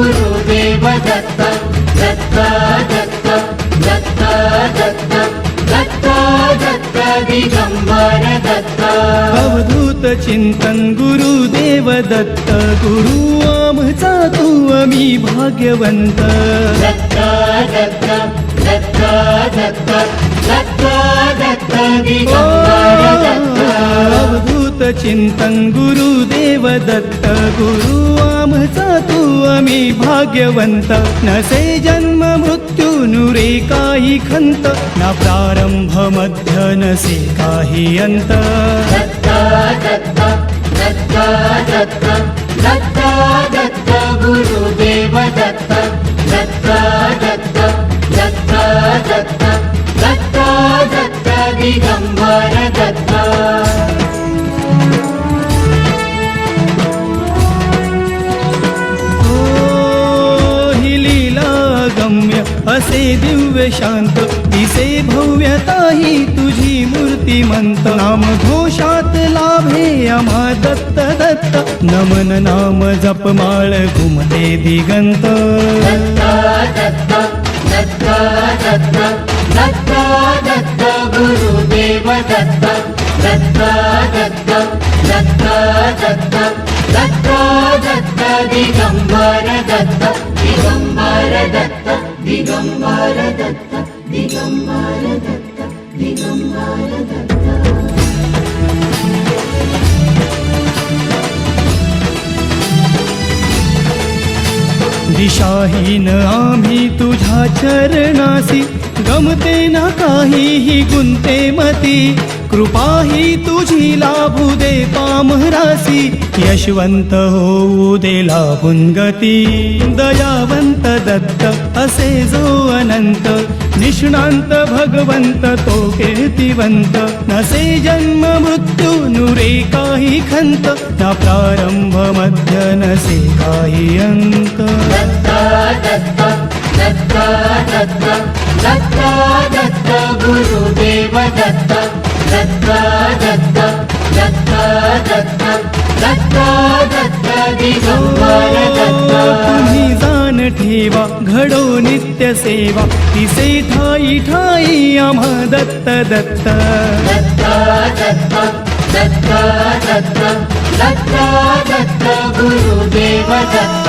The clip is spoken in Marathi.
गुरुदेव दत्तं दत्ता दत्तं दत्ता दत्तं दत्ता दत्त दिगम्बर दत्ता अवधूत चिंतन गुरुदेव दत्त गुरु आमचा तू आम्ही भाग्यवंत दत्ता दत्त दत्ता दत्त दत्ता दत्त दिगम्बर दत्त अवधूत चिंतन गुरुदेव दत्त गुरु आमचा तू आम्ही भाग्यवंत नसे जन्म मृत्यू नुरे काही खंत ना प्रारंभ मध्य नसे काही अंत दत्त दत्ता दत्त दत्ता दत्त दत्ता गुरुदेव दत्त दत्ता दत्त दत्ता दत्त दत्ता दत्त दिगंबर दत्त असे दिव्य शांत दिसे भव्यता ही तुझी मूर्तिमंत। नाम घोषात लाभे आम्हा दत्त दत्त नमन नाम जपमाळ घुमते दिगंत। दत्त दत्त दत्त दत्त दत्त दत्त गुरुदेव दत्त। दत्त दत्त दत्त दत्त दत्त दत्त दिगंबर दत्त। दत्त दिगंबर दत्त दिगंबर दत्त दिगंबर दत्त दिशाहीन आम्ही तुझ्या चरणासी गमते ना काहीही गुंते मती. कृपा ही तुझी लाभू दे पामरासी यशवंत होऊ दे लाभून गती. दयावंत दत्त असे जो अनंत. निष्णांत भगवंत तो कीर्तिवंत. नसे जन्म मृत्यू नुरे काही खंत. ना प्रारंभ मध्य नसे काही अंत. दत्त दत्त दत्त दत्त दत्त दत्त गुरुदेव तुम्ही जाण ठेवा घडो नित्य सेवा. तिसे ठाई ठाई आम्हा दत्त दत्त. दत्त गुरुदेव दत्त